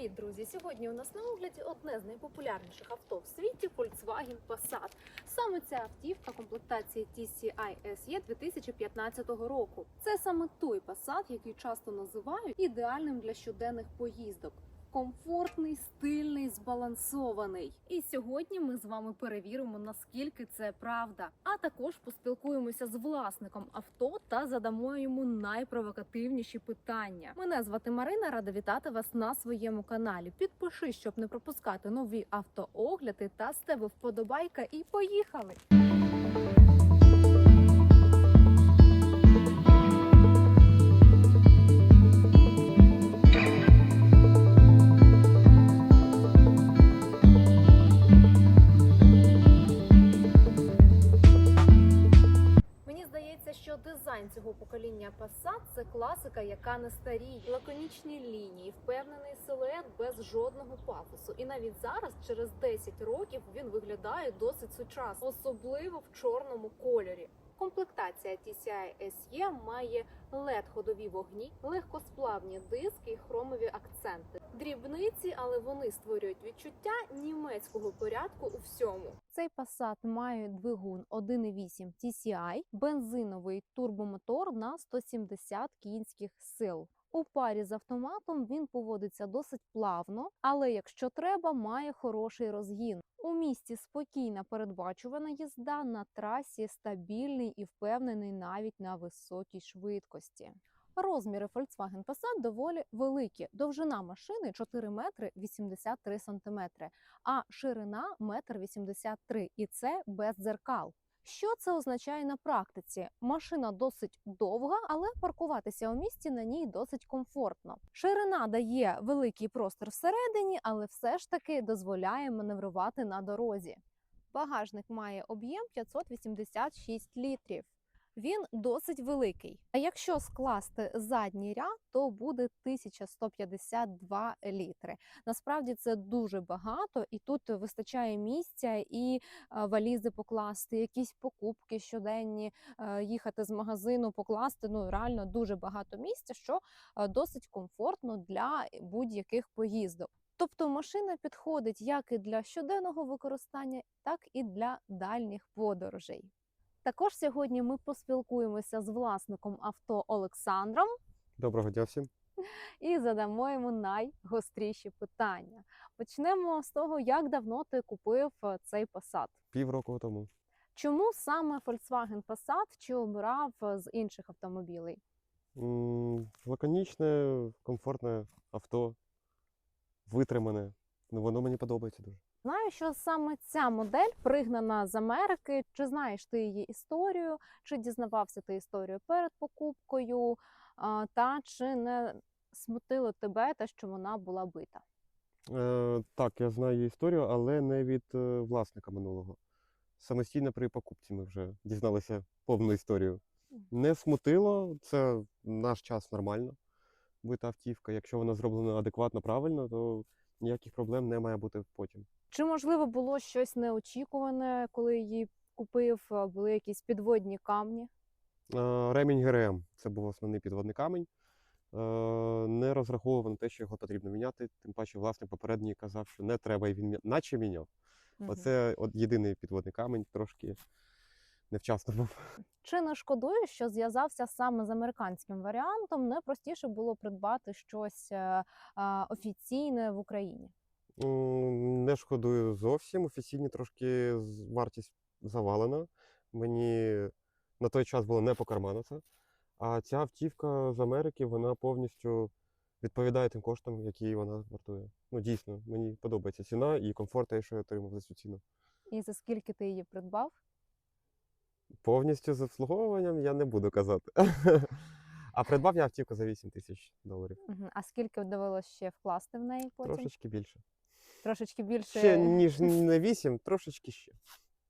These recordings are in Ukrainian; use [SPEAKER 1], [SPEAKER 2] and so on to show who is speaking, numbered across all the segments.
[SPEAKER 1] Привіт, друзі! Сьогодні у нас на огляді одне з найпопулярніших авто в світі Volkswagen Passat. Саме ця автівка комплектації TCI SE 2015 року. Це саме той Passat, який часто називають ідеальним для щоденних поїздок. Комфортний, стильний, збалансований. І сьогодні ми з вами перевіримо, наскільки це правда. А також поспілкуємося з власником авто та задамо йому найпровокативніші питання. Мене звати Марина, рада вітати вас на своєму каналі. Підпишись, щоб не пропускати нові автоогляди та з тебе вподобайка. І поїхали! Цього покоління Passat – це класика, яка не старіє. Лаконічні лінії, впевнений силует без жодного пафосу. І навіть зараз, через 10 років, він виглядає досить сучасно, особливо в чорному кольорі. Комплектація TCI SE має led ходові вогні, легкосплавні диски і хромові акценти. Дрібниці, але вони створюють відчуття німецького порядку у всьому. Цей Passat має двигун 1.8 TCI, бензиновий турбомотор на 170 кінських сил. У парі з автоматом він поводиться досить плавно, але якщо треба, має хороший розгін. У місті спокійна передбачувана їзда на трасі стабільний і впевнений навіть на високій швидкості. Розміри Volkswagen Passat доволі великі. Довжина машини 4 метри 83 сантиметри, а ширина 1 83 і це без дзеркал. Що це означає на практиці? Машина досить довга, але паркуватися у місті на ній досить комфортно. Ширина дає великий простір всередині, але все ж таки дозволяє маневрувати на дорозі. Багажник має об'єм 586 літрів. Він досить великий. А якщо скласти задній ряд, то буде 1152 літри. Насправді це дуже багато, і тут вистачає місця і е, валізи покласти, якісь покупки щоденні, е, їхати з магазину, покласти. Ну реально дуже багато місця, що е, досить комфортно для будь-яких поїздок. Тобто машина підходить як і для щоденного використання, так і для дальніх подорожей. Також сьогодні ми поспілкуємося з власником авто Олександром
[SPEAKER 2] Доброго дня всім.
[SPEAKER 1] і задамо йому найгостріші питання. Почнемо з того, як давно ти купив е, цей Passat.
[SPEAKER 2] Півроку тому.
[SPEAKER 1] Чому саме Volkswagen Passat чи обирав е, з інших автомобілей?
[SPEAKER 2] Лаконічне, комфортне авто, витримане. Ну, воно мені подобається дуже.
[SPEAKER 1] Знаю, що саме ця модель пригнана з Америки. Чи знаєш ти її історію, чи дізнавався ти історію перед покупкою, та чи не смутило тебе те, що вона була бита?
[SPEAKER 2] Е, так, я знаю її історію, але не від е, власника минулого. Самостійно при покупці ми вже дізналися повну історію. Не смутило, це наш час нормально. Бита автівка. Якщо вона зроблена адекватно, правильно, то ніяких проблем не має бути потім.
[SPEAKER 1] Чи можливо було щось неочікуване, коли її купив? Були якісь підводні камні?
[SPEAKER 2] Е, Ремінь ГРМ це був основний підводний камінь. Е, Не розраховував на те, що його потрібно міняти. Тим паче, власник попередній казав, що не треба, і він наче міняв.
[SPEAKER 1] Мгм.
[SPEAKER 2] Оце от єдиний підводний камінь, трошки невчасно був.
[SPEAKER 1] Чи не шкодуєш, що зв'язався саме з американським варіантом? Не простіше було придбати щось е, офіційне в Україні?
[SPEAKER 2] Не шкодую зовсім. Офіційні трошки вартість завалена. Мені на той час було не по карману це. А ця автівка з Америки, вона повністю відповідає тим коштам, які вона вартує. Ну, дійсно, мені подобається ціна і комфорт, те, що я отримав за цю ціну.
[SPEAKER 1] І за скільки ти її придбав?
[SPEAKER 2] Повністю з обслуговуванням я не буду казати. А придбав я автівку за 8 тисяч доларів.
[SPEAKER 1] А скільки довелося ще вкласти в неї потім?
[SPEAKER 2] Трошечки більше.
[SPEAKER 1] Трошечки більше,
[SPEAKER 2] Ще ніж не 8, трошечки ще.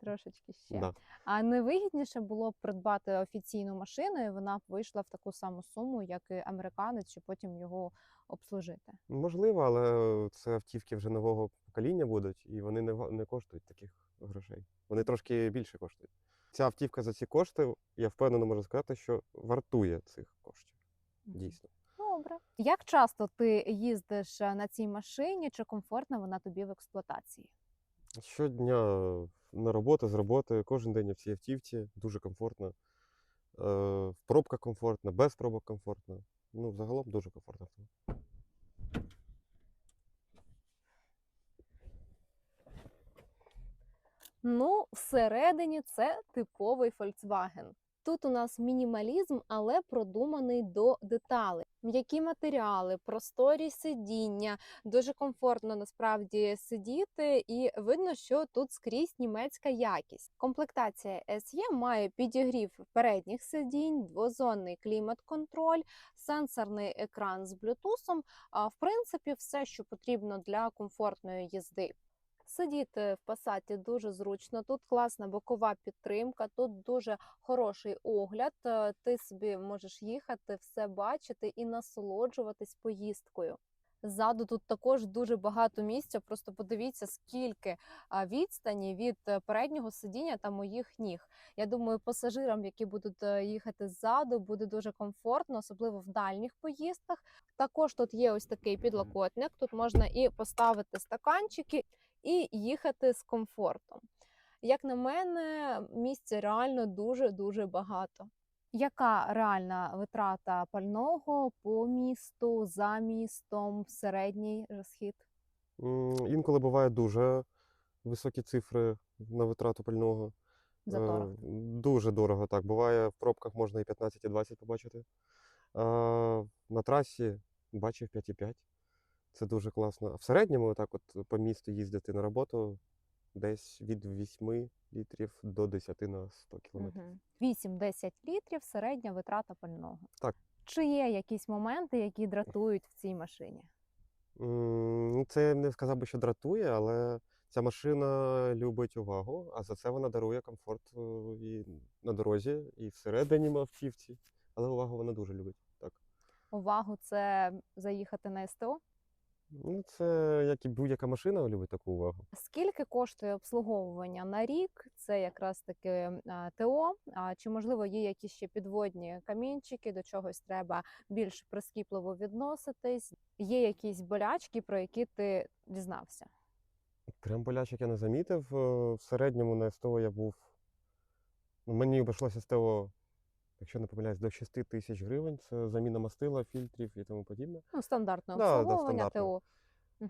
[SPEAKER 1] трошечки ще.
[SPEAKER 2] Да.
[SPEAKER 1] А не вигідніше було б придбати офіційну машину, і вона б вийшла в таку саму суму, як і американець, щоб потім його обслужити.
[SPEAKER 2] Можливо, але це автівки вже нового покоління будуть, і вони не, не коштують таких грошей. Вони трошки більше коштують. Ця автівка за ці кошти, я впевнено можу сказати, що вартує цих коштів. Дійсно.
[SPEAKER 1] Добре. Як часто ти їздиш е, на цій машині? Чи комфортна вона тобі в експлуатації?
[SPEAKER 2] Щодня на роботу, з роботи, кожен день я в цій автівці, дуже комфортно. Е, В пробках комфортно, без пробок комфортно. Ну, загалом дуже комфортно.
[SPEAKER 1] Ну, всередині це типовий Volkswagen. Тут у нас мінімалізм, але продуманий до деталей. М'які матеріали, просторі сидіння, дуже комфортно насправді сидіти, і видно, що тут скрізь німецька якість. Комплектація SE має підігрів передніх сидінь, двозонний клімат-контроль, сенсорний екран з блютусом. В принципі, все, що потрібно для комфортної їзди. Сидіти в пасаті дуже зручно. Тут класна бокова підтримка, тут дуже хороший огляд. е, Ти собі можеш їхати, все бачити і насолоджуватись поїздкою. Ззаду тут також дуже багато місця. Просто подивіться, скільки відстані від е, переднього сидіння та моїх ніг. Я думаю, пасажирам, які будуть е, їхати ззаду, буде дуже комфортно, особливо в дальніх поїздках. Також тут є ось такий підлокотник. Тут можна і поставити стаканчики, і їхати з комфортом. Як на мене, місця реально дуже дуже багато. Яка реальна витрата пального по місту, за містом, середній розхід?
[SPEAKER 2] Інколи бувають дуже високі цифри на витрату пального.
[SPEAKER 1] За
[SPEAKER 2] Е,
[SPEAKER 1] дорого.
[SPEAKER 2] Дуже дорого, так. Буває, в пробках можна і 15, і 20 побачити. На трасі бачив 5,5. Це дуже класно. А в середньому, так от по місту їздити на роботу десь від 8 літрів до 10 на 100 кілометрів.
[SPEAKER 1] Мгм. 8-10 літрів середня витрата пального.
[SPEAKER 2] Так.
[SPEAKER 1] Чи є якісь моменти, які дратують в цій машині?
[SPEAKER 2] Ну, це я не сказав би, що дратує, але ця машина любить увагу, а за це вона дарує комфорт е, і на дорозі, і всередині автівці. Але увагу вона дуже любить. Так.
[SPEAKER 1] Увагу це заїхати на СТО?
[SPEAKER 2] Ну, це як і будь-яка машина любить таку увагу.
[SPEAKER 1] Скільки коштує обслуговування на рік? Це якраз таки а, ТО. А чи можливо є якісь ще підводні камінчики? До чогось треба більш прискіпливо відноситись? Є якісь болячки, про які ти дізнався?
[SPEAKER 2] Прям болячок я не замітив. Е, В середньому на СТО я був. ну, Мені обійшлося СТО, якщо не помиляюсь, до 6 тисяч гривень. Це заміна мастила, фільтрів і тому подібне.
[SPEAKER 1] Ну, стандартне
[SPEAKER 2] Да, да,
[SPEAKER 1] обслуговування
[SPEAKER 2] стандартне.
[SPEAKER 1] ТО.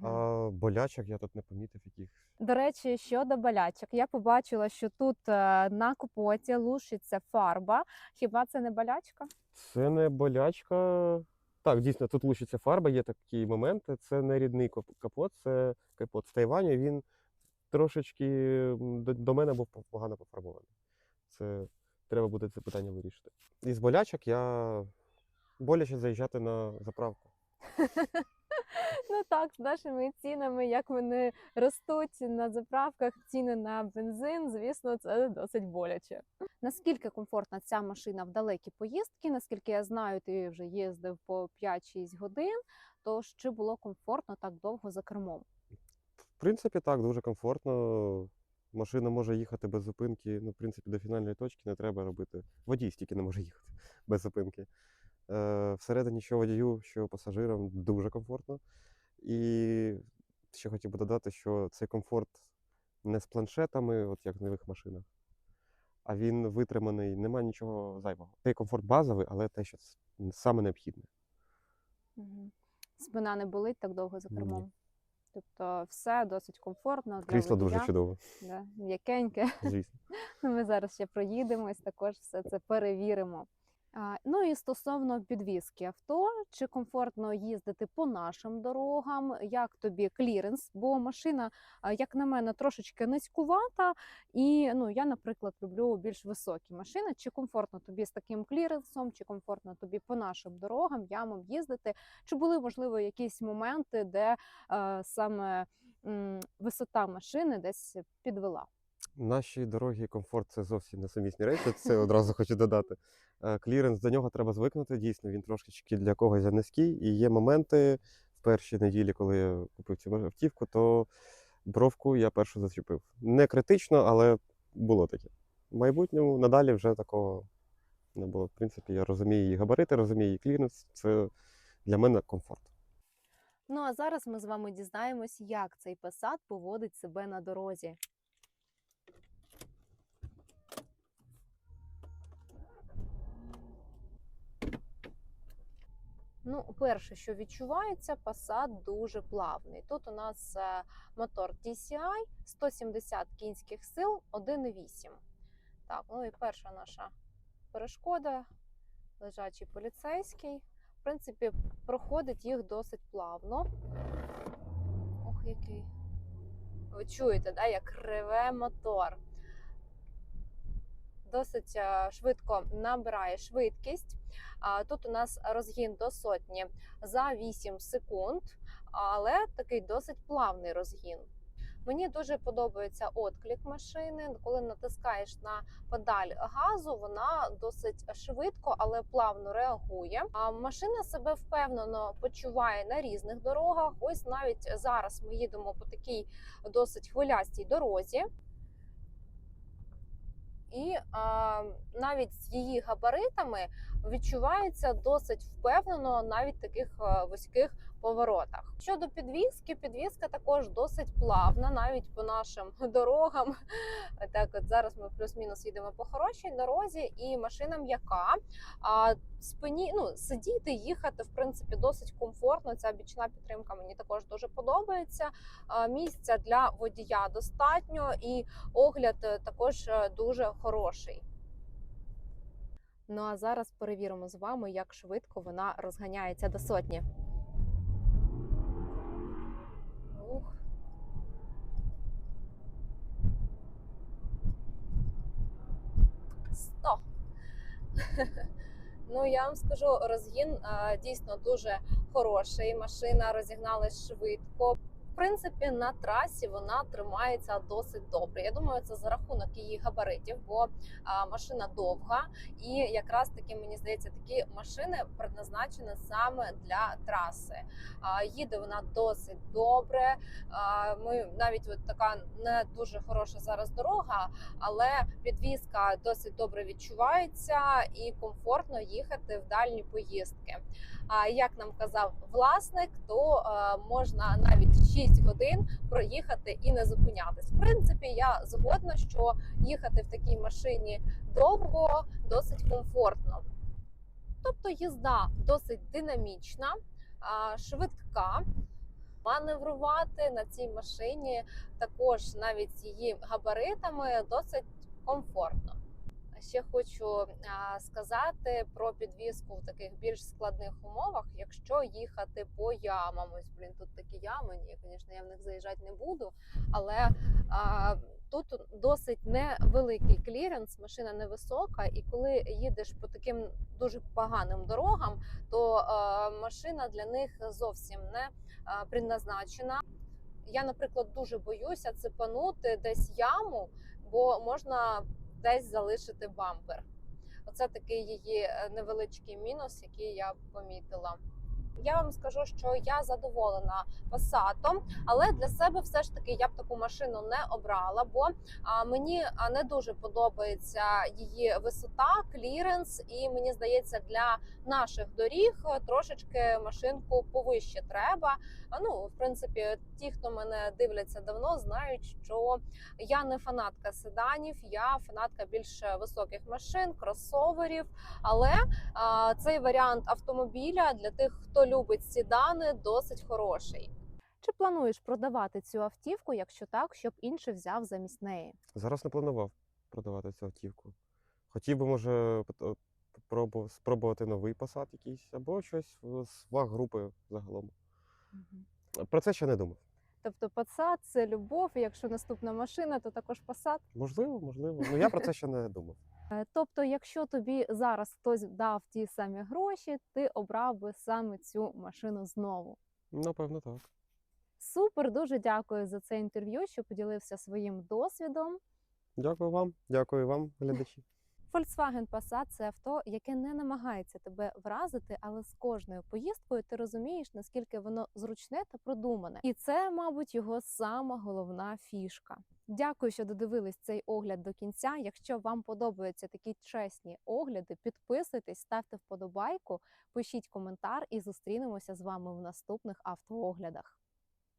[SPEAKER 2] А болячок я тут не помітив якихось.
[SPEAKER 1] До речі, щодо болячок, я побачила, що тут е, на капоті лушиться фарба. Хіба це не болячка?
[SPEAKER 2] Це не болячка. Так, дійсно, тут лучиться фарба, є такі моменти. Це не рідний капот, це капот з Тайваню. Він трошечки до мене був погано пофарбований. Це треба буде це питання вирішити. Із болячок я боляче заїжджати на заправку.
[SPEAKER 1] Ну так, з нашими цінами, як вони ростуть на заправках, ціни на бензин, звісно, це досить боляче. Наскільки комфортна ця машина в далекі поїздки? Наскільки я знаю, ти вже їздив по 5-6 годин. То чи було комфортно так довго за кермом?
[SPEAKER 2] В принципі, так, дуже комфортно. Машина може їхати без зупинки. Ну, в принципі, до фінальної точки не треба робити. Водій стільки не може їхати без зупинки. Е, всередині, що водію, що пасажирам, дуже комфортно. І ще хотів би додати, що цей комфорт не з планшетами, от як в нових машинах, а він витриманий, нема нічого зайвого. Цей комфорт базовий, але те, що саме необхідне.
[SPEAKER 1] Спина не болить так довго за кермом. Тобто все досить комфортно
[SPEAKER 2] Крісло дуже чудове,
[SPEAKER 1] да, м'якеньке.
[SPEAKER 2] звісно.
[SPEAKER 1] Ми зараз ще проїдемось, також все це перевіримо. Ну і стосовно підвізки авто, чи комфортно їздити по нашим дорогам? Як тобі кліренс? Бо машина, як на мене, трошечки низькувата, і ну я, наприклад, люблю більш високі машини. Чи комфортно тобі з таким кліренсом, чи комфортно тобі по нашим дорогам, ямам їздити? Чи були можливо якісь моменти, де е, саме м, висота машини десь підвела?
[SPEAKER 2] Наші дороги комфорт це зовсім несумісні речі. Це одразу хочу додати. Е, Кліренс до нього треба звикнути. Дійсно, він трошечки для когось низький. І є моменти в перші неділі, коли я купив цю автівку, то бровку я першу зачепив. Не критично, але було таке. В майбутньому надалі вже такого не було. В принципі, я розумію її габарити, розумію її кліренс. Це для мене комфорт.
[SPEAKER 1] Ну а зараз ми з вами дізнаємось, як цей Passat поводить себе на дорозі. Ну, перше, що відчувається, Passat дуже плавний. Тут у нас е, мотор TCI 170 кінських сил 1,8. Так, ну і перша наша перешкода лежачий поліцейський. В принципі, проходить їх досить плавно. Ох, який. Ви чуєте, да, як реве мотор. Досить е, швидко набирає швидкість. Тут у нас розгін до сотні за 8 секунд, але такий досить плавний розгін. Мені дуже подобається отклик машини. Коли натискаєш на педаль газу, вона досить швидко, але плавно реагує. А машина себе впевнено почуває на різних дорогах. Ось навіть зараз ми їдемо по такій досить хвилястій дорозі. І а, навіть з її габаритами відчувається досить впевнено навіть таких е, вузьких поворотах. Щодо підвіски, підвіска також досить плавна, навіть по нашим дорогам. Так, от зараз ми плюс-мінус їдемо по хорошій дорозі, і машина м'яка. А спині ну сидіти, їхати в принципі досить комфортно. Ця бічна підтримка мені також дуже подобається. Місця для водія достатньо, і огляд е, також е, дуже хороший. Ну а зараз перевіримо з вами, як швидко вона розганяється до сотні. Ух. Сто. Ну, я вам скажу, розгін дійсно дуже хороший. Машина розігналась швидко. Принципі, на трасі вона тримається досить добре. Я думаю, це за рахунок її габаритів, бо машина довга, і якраз таки мені здається, такі машини предназначені саме для траси. Їде вона досить добре. Ми навіть от така не дуже хороша зараз дорога, але підвізка досить добре відчувається і комфортно їхати в дальні поїздки. А як нам казав власник, то е, можна навіть 6 годин проїхати і не зупинятись. В принципі, я згодна, що їхати в такій машині довго досить комфортно. Тобто їзда досить динамічна, швидка. Маневрувати на цій машині також навіть з її габаритами досить комфортно. Ще хочу сказати про підвізку в таких більш складних умовах, якщо їхати по ямам. Ось, блін, тут такі ями. Ні, звісно, я в них заїжджати не буду, але а, тут досить невеликий кліренс, машина невисока, і коли їдеш по таким дуже поганим дорогам, то а, машина для них зовсім не а, предназначена. Я, наприклад, дуже боюся цепанути десь яму, бо можна десь залишити бампер. Оце такий її е, невеличкий мінус, який я помітила. Я вам скажу, що я задоволена Passat, але для себе все ж таки я б таку машину не обрала, бо мені не дуже подобається її висота, кліренс, і мені здається, для наших доріг е, трошечки машинку повище треба. Ну, в принципі, ті, хто мене дивляться давно, знають, що я не фанатка седанів, я фанатка більш високих машин, кросоверів. Але а, цей варіант автомобіля для тих, хто любить сідани, досить хороший. Чи плануєш продавати цю автівку, якщо так, щоб інший взяв замість неї?
[SPEAKER 2] Зараз не планував продавати цю автівку. Хотів би, може, спробувати новий Passat якийсь або щось з ваг групи загалом. Про це ще не думав.
[SPEAKER 1] Тобто Passat – це любов, і якщо наступна машина, то також Passat.
[SPEAKER 2] Можливо, можливо. Ну я про це ще не думав.
[SPEAKER 1] Е, Тобто, якщо тобі зараз хтось дав ті самі гроші, ти обрав би саме цю машину знову.
[SPEAKER 2] Напевно, так.
[SPEAKER 1] Супер, дуже дякую за це інтерв'ю, що поділився своїм досвідом.
[SPEAKER 2] Дякую вам, дякую вам, глядачі.
[SPEAKER 1] Volkswagen Passat – це авто, яке не намагається тебе вразити, але з кожною поїздкою ти розумієш, наскільки воно зручне та продумане. І це, мабуть, його сама головна фішка. Дякую, що додивились цей огляд до кінця. Якщо вам подобаються такі чесні огляди, підписуйтесь, ставте вподобайку, пишіть коментар і зустрінемося з вами в наступних автооглядах.